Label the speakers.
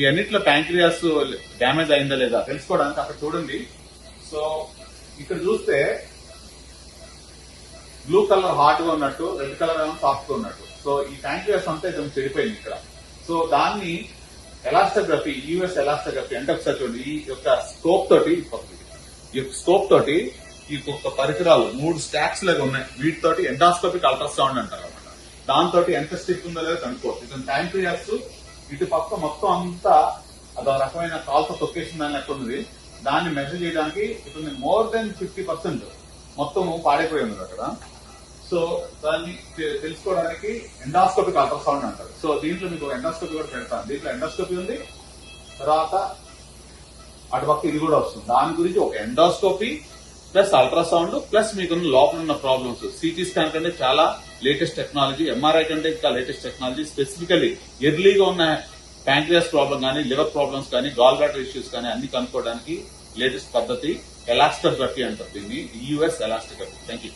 Speaker 1: ఈ అన్నిట్లో pancreas damage అయిందా లేదా తెలుసుకోవడానికి అక్కడ చూడండి. సో ఇక్కడ చూస్తే బ్లూ కలర్ హాట్గా ఉన్నట్టు రెడ్ కలర్ ఏమో సాఫ్ట్గా ఉన్నట్టు. సో ఈ ప్యాంక్రియాస్ అంతా ఇది చెడిపోయింది ఇక్కడ. సో దాన్ని ఎలాస్టోగ్రఫీ యూఎస్ ఎలాస్టోగ్రఫీ అంటే ఒకసారి చూడండి. ఈ యొక్క స్కోప్ తోటి ఈ స్కోప్ తోటి ఈ ఒక్క పరికరాలు మూడు స్టాక్స్ లాగా ఉన్నాయి. వీటితోటి ఎండాస్కోపిక్ అల్ట్రాసౌండ్ అంటారు అనమాట దాంతో ఎంత స్టిక్ ఉందో లేదో కనుక్కోవచ్చు. ఇతను ప్యాంక్రియాస్ ఇటు పక్క మొత్తం అంతా అదో రకమైన కాల్తో తొక్కేసింది దాని ఉంది దాన్ని మెసేజ్ చేయడానికి ఇప్పుడు మోర్ దెన్ ఫిఫ్టీ పర్సెంట్ మొత్తం పాడైపోయి ఉంది అక్కడ. సో దాన్ని తెలుసుకోవడానికి ఎండాస్కోపిక్ అల్ట్రాసౌండ్ అంటారు. సో దీంట్లో మీకు ఎండాస్కోపీ కూడా పెడతాను. దీంట్లో ఎండాస్కోపీ ఉంది. తర్వాత అటుపక్క ఇది కూడా వస్తుంది. దాని గురించి ఒక ఎండాస్కోపీ ప్లస్ అల్ట్రాసౌండ్ ప్లస్ మీకు లోపల ఉన్న ప్రాబ్లమ్స్ సిటీ స్కాన్ కంటే చాలా లేటెస్ట్ టెక్నాలజీ ఎంఆర్ఐ కంటే ఇంకా లేటెస్ట్ టెక్నాలజీ స్పెసిఫికలీ ఎర్లీగా ఉన్న ప్యాంక్రియాస్ ప్రాబ్లం కానీ లివర్ ప్రాబ్లమ్స్ కానీ గాల్ బ్లాడర్ ఇష్యూస్ కానీ అన్ని కనుక్కోవడానికి లేటెస్ట్ పద్ధతి ఎలాస్టోగ్రఫీ అంటారు దీన్ని. US elastography thank you